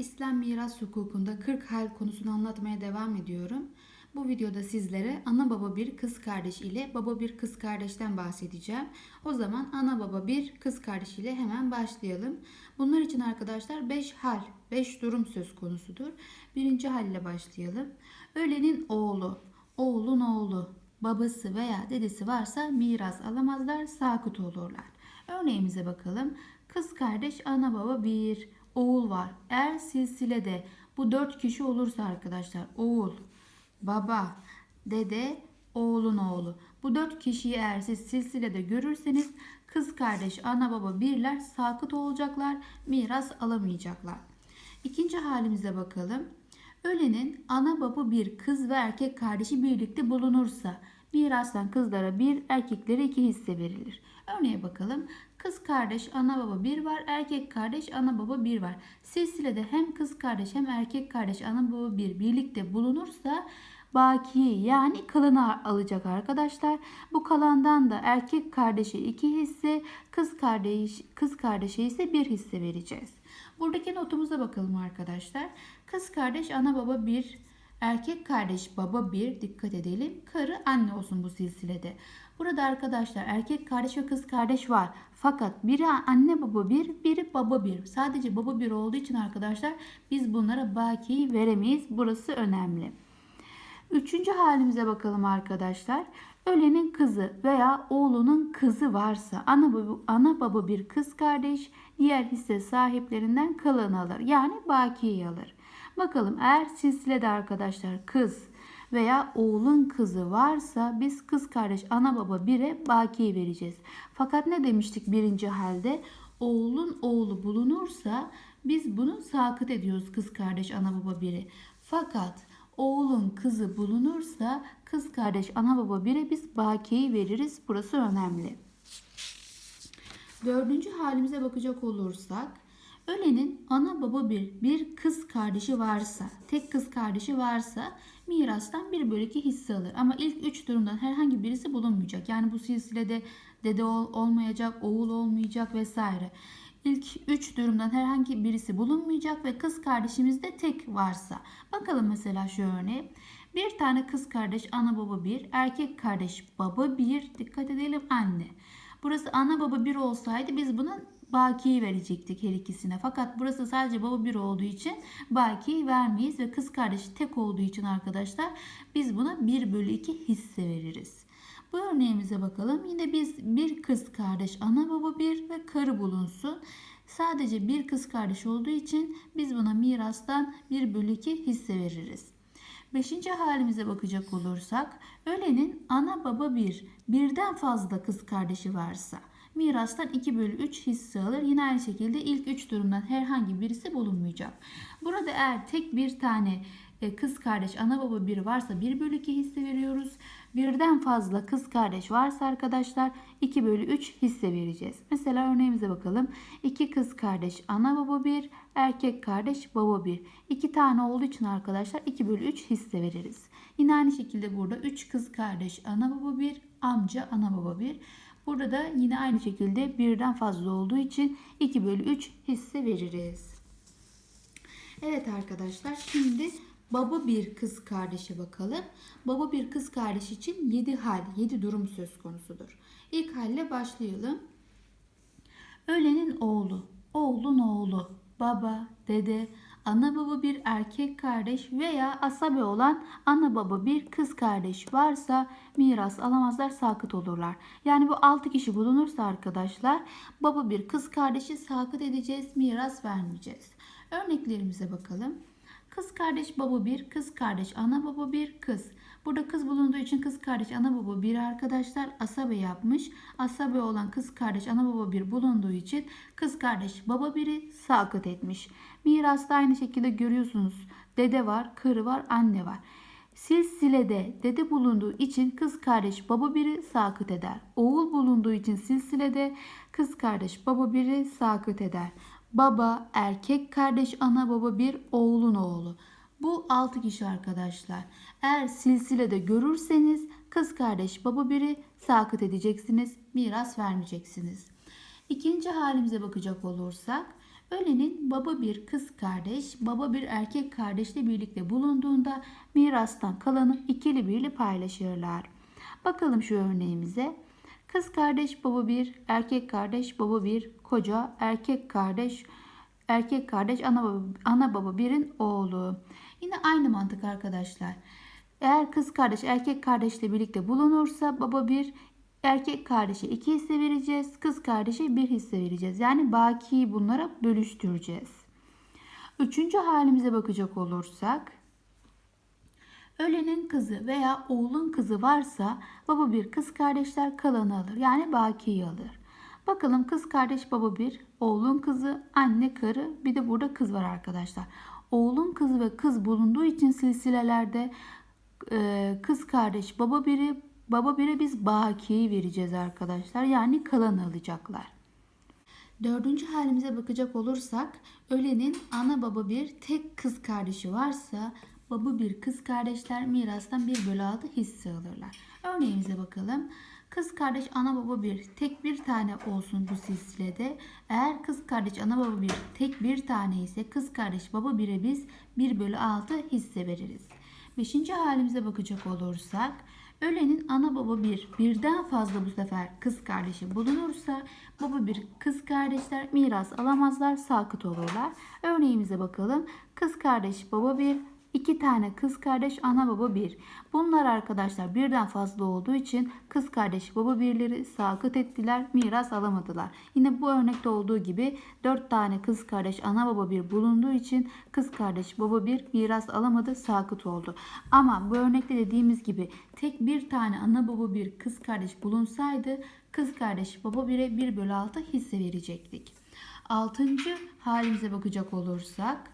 İslam miras hukukunda 40 hal konusunu anlatmaya devam ediyorum. Bu videoda sizlere ana baba bir kız kardeş ile baba bir kız kardeşten bahsedeceğim. O zaman ana baba bir kız kardeş ile hemen başlayalım. Bunlar için arkadaşlar 5 hal, 5 durum söz konusudur. Birinci hal ile başlayalım. Ölenin oğlu, oğlun oğlu, babası veya dedesi varsa miras alamazlar, sakıt olurlar. Örneğimize bakalım. Kız kardeş ana baba bir, oğul var. Eğer silsilede bu dört kişi olursa arkadaşlar oğul, baba, dede, oğlun oğlu. Bu dört kişiyi eğer siz silsilede görürseniz kız kardeş ana baba birler sakıt olacaklar, miras alamayacaklar. İkinci halimize bakalım. Ölenin ana baba bir kız ve erkek kardeşi birlikte bulunursa mirastan kızlara bir erkeklere iki hisse verilir. Örneğe bakalım. Kardeş ana baba bir var, erkek kardeş ana baba bir var. Silsilede hem kız kardeş hem erkek kardeş ana baba bir birlikte bulunursa baki yani kalanı alacak arkadaşlar. Bu kalandan da erkek kardeşe iki hisse, kız kardeş kız kardeşe ise bir hisse vereceğiz. Buradaki notumuza bakalım arkadaşlar. Kız kardeş ana baba bir, erkek kardeş baba bir dikkat edelim. Karı anne olsun bu silsilede. Burada arkadaşlar erkek kardeş ve kız kardeş var. Fakat biri anne baba bir, biri baba bir. Sadece baba bir olduğu için arkadaşlar biz bunlara bakiyi veremeyiz. Burası önemli. Üçüncü halimize bakalım arkadaşlar. Ölenin kızı veya oğlunun kızı varsa ana baba, ana baba bir kız kardeş diğer hisse sahiplerinden kalanı alır. Yani bakiyi alır. Bakalım eğer silsilede arkadaşlar kız veya oğlun kızı varsa biz kız kardeş ana baba bire bakiyi vereceğiz. Fakat ne demiştik birinci halde? Oğlun oğlu bulunursa biz bunu sakıt ediyoruz kız kardeş ana baba biri. Fakat oğlun kızı bulunursa kız kardeş ana baba bire biz bakiyi veririz. Burası önemli. Dördüncü halimize bakacak olursak ölenin ana baba bir, bir kız kardeşi varsa, tek kız kardeşi varsa mirastan 1 bölü 2 hisse alır. Ama ilk 3 durumdan herhangi birisi bulunmayacak. Yani bu silsilede dede ol, olmayacak, oğul olmayacak vesaire. İlk 3 durumdan herhangi birisi bulunmayacak ve kız kardeşimiz de tek varsa. Bakalım mesela şu örneğe. Bir tane kız kardeş ana baba bir, erkek kardeş baba bir, dikkat edelim anne. Burası ana baba bir olsaydı biz buna bakiyi verecektik her ikisine. Fakat burası sadece baba bir olduğu için bakiyi vermeyiz ve kız kardeşi tek olduğu için arkadaşlar biz buna 1 bölü 2 hisse veririz. Bu örneğimize bakalım. Yine biz bir kız kardeş ana baba bir ve karı bulunsun. Sadece bir kız kardeş olduğu için biz buna mirastan 1 bölü 2 hisse veririz. Beşinci halimize bakacak olursak ölenin ana baba bir birden fazla kız kardeşi varsa mirastan 2 bölü 3 hisse alır. Yine aynı şekilde ilk 3 durumdan herhangi birisi bulunmayacak. Burada eğer tek bir tane e, kız kardeş ana baba bir varsa 1 bölü 2 hisse veriyoruz. Birden fazla kız kardeş varsa arkadaşlar 2 bölü 3 hisse vereceğiz. Mesela örneğimize bakalım. 2 kız kardeş ana baba bir, erkek kardeş baba bir. 2 tane olduğu için arkadaşlar 2 bölü 3 hisse veririz. Yine aynı şekilde burada 3 kız kardeş ana baba bir, amca ana baba bir. Burada da yine aynı şekilde birden fazla olduğu için 2 bölü 3 hisse veririz. Evet arkadaşlar şimdi baba bir kız kardeşe bakalım. Baba bir kız kardeş için 7 hal, 7 durum söz konusudur. İlk halle başlayalım. Ölenin oğlu, oğlun oğlu, baba, dede, ana baba bir erkek kardeş veya asabe olan ana baba bir kız kardeş varsa miras alamazlar sakıt olurlar. Yani bu 6 kişi bulunursa arkadaşlar baba bir kız kardeşi sakıt edeceğiz miras vermeyeceğiz. Örneklerimize bakalım. Kız kardeş baba bir, kız kardeş ana baba bir, kız. Burada kız bulunduğu için kız kardeş ana baba bir arkadaşlar asabe yapmış. Asabe olan kız kardeş ana baba bir bulunduğu için kız kardeş baba biri sakıt etmiş. Mirasta aynı şekilde görüyorsunuz. Dede var, karı var, anne var. Silsilede dede bulunduğu için kız kardeş baba biri sakıt eder. Oğul bulunduğu için silsilede kız kardeş baba biri sakıt eder. Baba, erkek kardeş, ana baba bir, oğlun oğlu. Bu 6 kişi arkadaşlar. Eğer silsilede görürseniz kız kardeş baba biri sakıt edeceksiniz. Miras vermeyeceksiniz. İkinci halimize bakacak olursak Ölenin baba bir kız kardeş, baba bir erkek kardeşle birlikte bulunduğunda mirastan kalanı ikili birli paylaşırlar. Bakalım şu örneğimize. Kız kardeş baba bir, erkek kardeş baba bir, koca, erkek kardeş, erkek kardeş ana baba, ana baba birin oğlu. Yine aynı mantık arkadaşlar. Eğer kız kardeş erkek kardeşle birlikte bulunursa baba bir, erkek kardeşe iki hisse vereceğiz. Kız kardeşe bir hisse vereceğiz. Yani bakiyi bunlara bölüştüreceğiz. Üçüncü halimize bakacak olursak Ölenin kızı veya oğlun kızı varsa baba bir kız kardeşler kalanı alır. Yani bakiyi alır. Bakalım kız kardeş baba bir, oğlun kızı, anne karı bir de burada kız var arkadaşlar. Oğlun kızı ve kız bulunduğu için silsilelerde e, kız kardeş baba biri, baba bire biz bakiyi vereceğiz arkadaşlar. Yani kalanı alacaklar. Dördüncü halimize bakacak olursak ölenin ana baba bir tek kız kardeşi varsa baba bir kız kardeşler mirastan 1 bölü 6 hisse alırlar. Örneğimize bakalım. Kız kardeş ana baba bir tek bir tane olsun bu silsilede. Eğer kız kardeş ana baba bir tek bir tane ise kız kardeş baba bire biz 1 bölü 6 hisse veririz. Beşinci halimize bakacak olursak ölenin ana baba bir birden fazla bu sefer kız kardeşi bulunursa baba bir kız kardeşler miras alamazlar sakıt olurlar. Örneğimize bakalım. Kız kardeş baba bir İki tane kız kardeş ana baba bir. Bunlar arkadaşlar birden fazla olduğu için kız kardeş baba birleri sakıt ettiler miras alamadılar. Yine bu örnekte olduğu gibi dört tane kız kardeş ana baba bir bulunduğu için kız kardeş baba bir miras alamadı sakıt oldu. Ama bu örnekte dediğimiz gibi tek bir tane ana baba bir kız kardeş bulunsaydı kız kardeş baba bire 1 bölü 6 hisse verecektik. Altıncı halimize bakacak olursak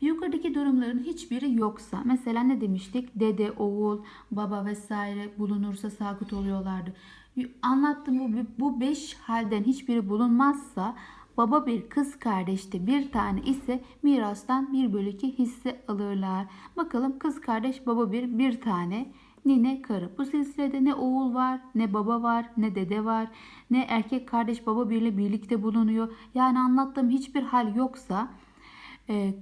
Yukarıdaki durumların hiçbiri yoksa mesela ne demiştik? Dede, oğul, baba vesaire bulunursa sakıt oluyorlardı. Anlattığım bu, bu beş halden hiçbiri bulunmazsa baba bir kız kardeşte bir tane ise mirastan 1 bölü 2 hisse alırlar. Bakalım kız kardeş baba bir bir tane nine karı. Bu silsilede ne oğul var, ne baba var, ne dede var, ne erkek kardeş baba birle birlikte bulunuyor. Yani anlattığım hiçbir hal yoksa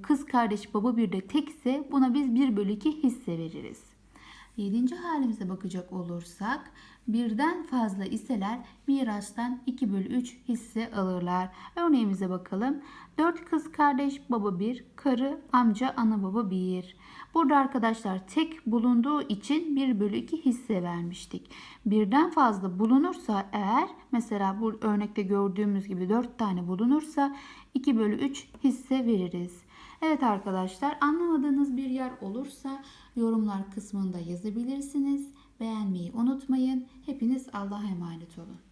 kız kardeş baba bir de tekse buna biz 1 bölü 2 hisse veririz. Yedinci halimize bakacak olursak birden fazla iseler mirastan 2 bölü 3 hisse alırlar. Örneğimize bakalım. 4 kız kardeş baba 1, karı amca ana baba 1. Burada arkadaşlar tek bulunduğu için 1 bölü 2 hisse vermiştik. Birden fazla bulunursa eğer mesela bu örnekte gördüğümüz gibi 4 tane bulunursa 2 bölü 3 hisse veririz. Evet arkadaşlar anlamadığınız bir yer olursa yorumlar kısmında yazabilirsiniz. Beğenmeyi unutmayın. Hepiniz Allah'a emanet olun.